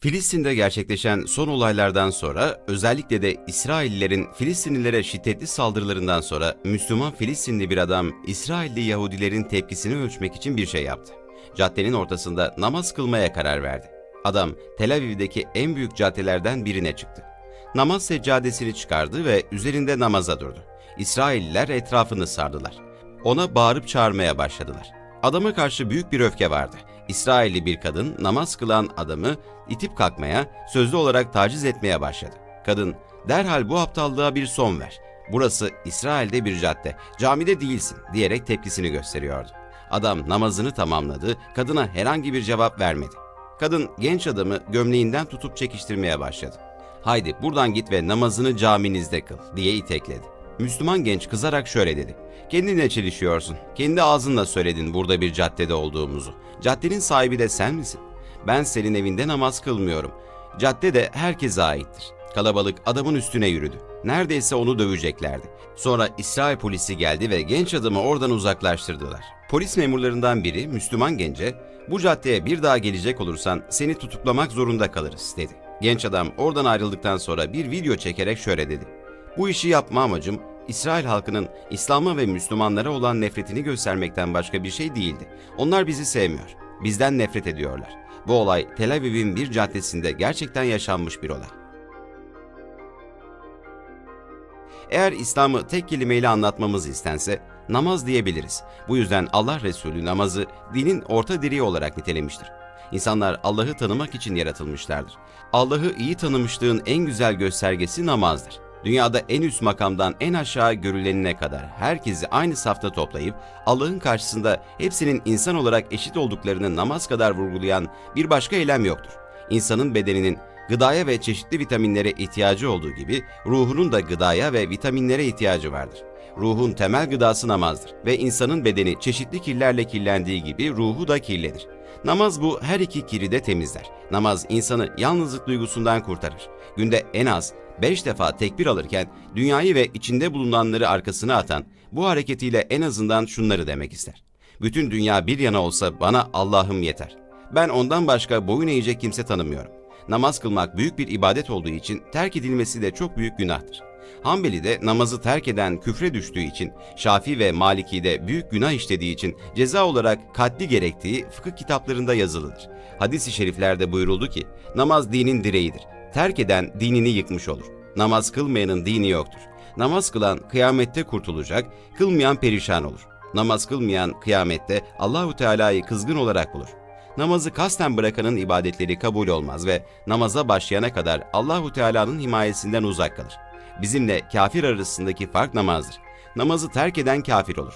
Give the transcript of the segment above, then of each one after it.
Filistin'de gerçekleşen son olaylardan sonra özellikle de İsraillilerin Filistinlilere şiddetli saldırılarından sonra Müslüman Filistinli bir adam İsrailli Yahudilerin tepkisini ölçmek için bir şey yaptı. Caddenin ortasında namaz kılmaya karar verdi. Adam Tel Aviv'deki en büyük caddelerden birine çıktı. Namaz seccadesini çıkardı ve üzerinde namaza durdu. İsrailliler etrafını sardılar. Ona bağırıp çağırmaya başladılar. Adama karşı büyük bir öfke vardı. İsrailli bir kadın namaz kılan adamı itip kalkmaya, sözlü olarak taciz etmeye başladı. Kadın, derhal bu aptallığa bir son ver. Burası İsrail'de bir cadde, camide değilsin diyerek tepkisini gösteriyordu. Adam namazını tamamladı, kadına herhangi bir cevap vermedi. Kadın genç adamı gömleğinden tutup çekiştirmeye başladı. Haydi buradan git ve namazını caminizde kıl diye itekledi. Müslüman genç kızarak şöyle dedi. Kendinle çelişiyorsun. Kendi ağzınla söyledin burada bir caddede olduğumuzu. Caddenin sahibi de sen misin? Ben senin evinde namaz kılmıyorum. Cadde de herkese aittir. Kalabalık adamın üstüne yürüdü. Neredeyse onu döveceklerdi. Sonra İsrail polisi geldi ve genç adamı oradan uzaklaştırdılar. Polis memurlarından biri Müslüman gence, bu caddeye bir daha gelecek olursan seni tutuklamak zorunda kalırız dedi. Genç adam oradan ayrıldıktan sonra bir video çekerek şöyle dedi. Bu işi yapma amacım İsrail halkının İslam'a ve Müslümanlara olan nefretini göstermekten başka bir şey değildi. Onlar bizi sevmiyor. Bizden nefret ediyorlar. Bu olay Tel Aviv'in bir caddesinde gerçekten yaşanmış bir olay. Eğer İslam'ı tek kelimeyle anlatmamız istense namaz diyebiliriz. Bu yüzden Allah Resulü namazı dinin orta direği olarak nitelemiştir. İnsanlar Allah'ı tanımak için yaratılmışlardır. Allah'ı iyi tanımışlığın en güzel göstergesi namazdır. Dünyada en üst makamdan en aşağı görülenine kadar herkesi aynı safta toplayıp Allah'ın karşısında hepsinin insan olarak eşit olduklarını namaz kadar vurgulayan bir başka eylem yoktur. İnsanın bedeninin gıdaya ve çeşitli vitaminlere ihtiyacı olduğu gibi ruhunun da gıdaya ve vitaminlere ihtiyacı vardır. Ruhun temel gıdası namazdır ve insanın bedeni çeşitli kirlerle kirlendiği gibi ruhu da kirlenir. Namaz bu her iki kiri de temizler. Namaz insanı yalnızlık duygusundan kurtarır. Günde en az beş defa tekbir alırken dünyayı ve içinde bulunanları arkasına atan bu hareketiyle en azından şunları demek ister. Bütün dünya bir yana olsa bana Allah'ım yeter. Ben ondan başka boyun eğecek kimse tanımıyorum. Namaz kılmak büyük bir ibadet olduğu için terk edilmesi de çok büyük günahtır. Hanbeli de namazı terk eden küfre düştüğü için, Şafi ve Maliki de büyük günah işlediği için ceza olarak katli gerektiği fıkıh kitaplarında yazılıdır. Hadis-i şeriflerde buyuruldu ki, namaz dinin direğidir. Terk eden dinini yıkmış olur. Namaz kılmayanın dini yoktur. Namaz kılan kıyamette kurtulacak, kılmayan perişan olur. Namaz kılmayan kıyamette Allahu Teala'yı kızgın olarak bulur. Namazı kasten bırakanın ibadetleri kabul olmaz ve namaza başlayana kadar Allahu Teala'nın himayesinden uzak kalır. Bizimle kafir arasındaki fark namazdır. Namazı terk eden kafir olur.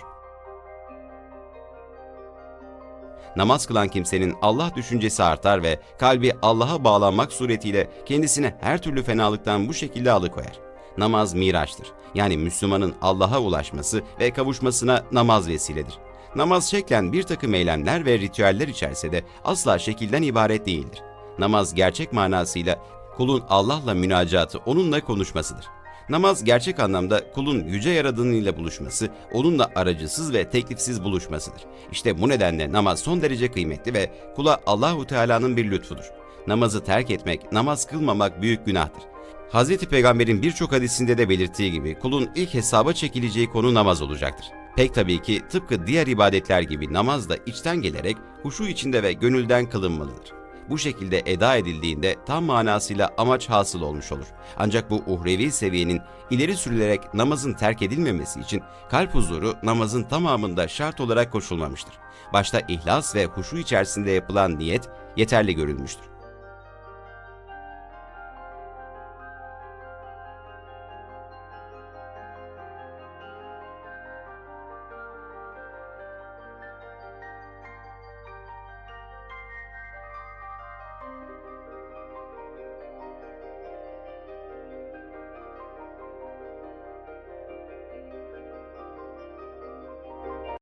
Namaz kılan kimsenin Allah düşüncesi artar ve kalbi Allah'a bağlanmak suretiyle kendisine her türlü fenalıktan bu şekilde alıkoyar. Namaz miraçtır. Yani Müslümanın Allah'a ulaşması ve kavuşmasına namaz vesiledir. Namaz şeklen bir takım eylemler ve ritüeller içerse de asla şekilden ibaret değildir. Namaz gerçek manasıyla kulun Allah'la münacatı, onunla konuşmasıdır. Namaz gerçek anlamda kulun yüce yaradanıyla buluşması, onunla aracısız ve teklifsiz buluşmasıdır. İşte bu nedenle namaz son derece kıymetli ve kula Allahu Teala'nın bir lütfudur. Namazı terk etmek, namaz kılmamak büyük günahtır. Hz. Peygamber'in birçok hadisinde de belirttiği gibi kulun ilk hesaba çekileceği konu namaz olacaktır. Pek tabii ki tıpkı diğer ibadetler gibi namaz da içten gelerek huşu içinde ve gönülden kılınmalıdır. Bu şekilde eda edildiğinde tam manasıyla amaç hasıl olmuş olur. Ancak bu uhrevi seviyenin ileri sürülerek namazın terk edilmemesi için kalp huzuru namazın tamamında şart olarak koşulmamıştır. Başta ihlas ve huşu içerisinde yapılan niyet yeterli görülmüştür.